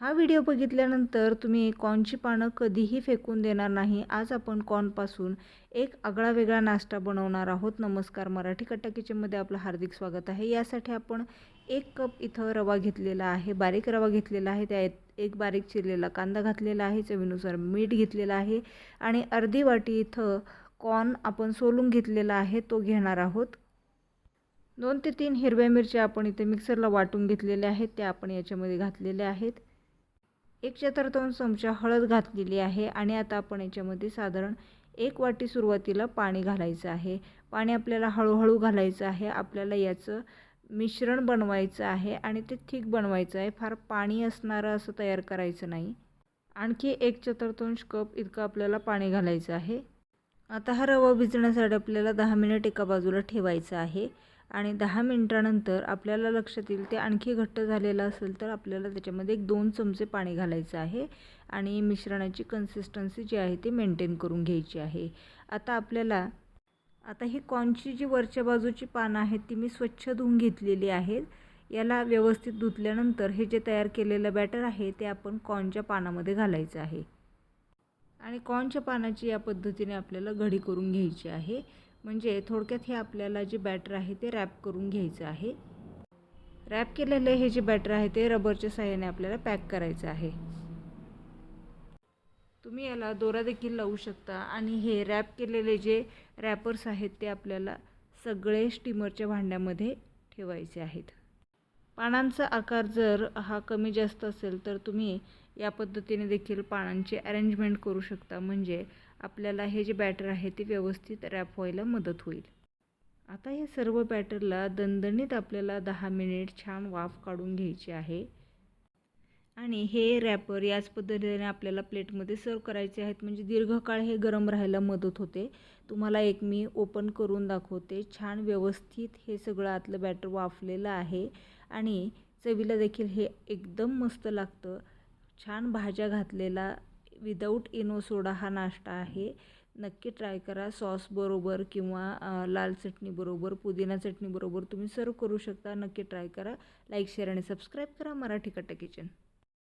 हा व्हिडिओ बघितल्यानंतर तुम्ही कॉर्नची पानं कधीही फेकून देणार नाही. आज आपण कॉर्नपासून एक आगळा वेगळा नाश्ता बनवणार आहोत. नमस्कार. मराठी कट्टा किचनमध्ये आपलं हार्दिक स्वागत आहे. यासाठी आपण एक कप इथं रवा घेतलेला आहे. बारीक रवा घेतलेला आहे. त्यात एक बारीक चिरलेला कांदा घातलेला आहे. चवीनुसार मीठ घेतलेलं आहे. आणि अर्धी वाटी इथं कॉर्न आपण सोलून घेतलेला आहे. तो घेणार आहोत. दोन ते तीन हिरव्या मिरच्या आपण इथे मिक्सरला वाटून घेतलेल्या आहेत. त्या आपण याच्यामध्ये घातलेल्या आहेत. एक चतुर्थांश चमचा हळद घातलेली आहे आणि आता आपण याच्यामध्ये साधारण एक वाटी सुरुवातीला पाणी घालायचं आहे. पाणी आपल्याला हळूहळू घालायचं आहे. आपल्याला याचं मिश्रण बनवायचं आहे आणि ते थिक बनवायचं आहे. फार पाणी असणारं असं तयार करायचं नाही. आणखी एक चतुर्थांश कप इतकं आपल्याला पाणी घालायचं आहे. आता हा रवा भिजण्यासाठी आपल्याला दहा मिनिट एका बाजूला ठेवायचं आहे. आणि दहा मिनटानंतर आपल्याला लक्षात येईल ते आणखी घट्ट झालेलं असेल तर आपल्याला त्याच्यामध्ये एक दोन चमचे पाणी घालायचं आहे आणि मिश्रणाची कन्सिस्टन्सी जी आहे ती मेंटेन करून घ्यायची आहे. आता आपल्याला आता ही कॉर्नची जी वरच्या बाजूची पानं आहेत ती मी स्वच्छ धुवून घेतलेली आहेत. याला व्यवस्थित धुतल्यानंतर हे जे तयार केलेलं बॅटर आहे ते आपण कॉर्नच्या पानामध्ये घालायचं आहे. आणि कॉर्नच्या पानाची या पद्धतीने आपल्याला घडी करून घ्यायची आहे. म्हणजे थोडक्यात हे आपल्याला जे बॅटर आहे ते रॅप करून घ्यायचं आहे. रॅप केलेले हे जे बॅटर आहे ते रबरच्या साह्याने आपल्याला पॅक करायचं आहे. तुम्ही याला दोरा देखील लावू शकता आणि हे रॅप केलेले जे रॅपर्स आहेत ते आपल्याला सगळे स्टीमरच्या भांड्यामध्ये ठेवायचे आहेत. पानांचा आकार जर हा कमी जास्त असेल तर तुम्ही या पद्धतीने देखील पानांची अरेंजमेंट करू शकता. म्हणजे आपल्याला हे जे बॅटर आहे ते व्यवस्थित रॅप व्हायला मदत होईल. आता या सर्व बॅटरला दणदणीत आपल्याला दहा मिनिट छान वाफ काढून घ्यायची आहे. आणि हे रॅपर याच पद्धतीने आपल्याला प्लेटमध्ये सर्व करायचे आहेत. म्हणजे दीर्घकाळ हे गरम राहायला मदत होते. तुम्हाला एक मी ओपन करून दाखवते. छान व्यवस्थित हे सगळं आतलं बॅटर वाफलेलं आहे. आणि चवीला देखील हे एकदम मस्त लागतं. छान भाज्या घातलेला विदाऊट इनो सोडा हा नाश्ता आहे. नक्की ट्राय करा. सॉसबरोबर किंवा लाल चटणीबरोबर पुदिना चटणीबरोबर तुम्ही सर्व करू शकता. नक्की ट्राय करा. लाईक शेअर आणि सबस्क्राईब करा. मराठी कट्टा किचन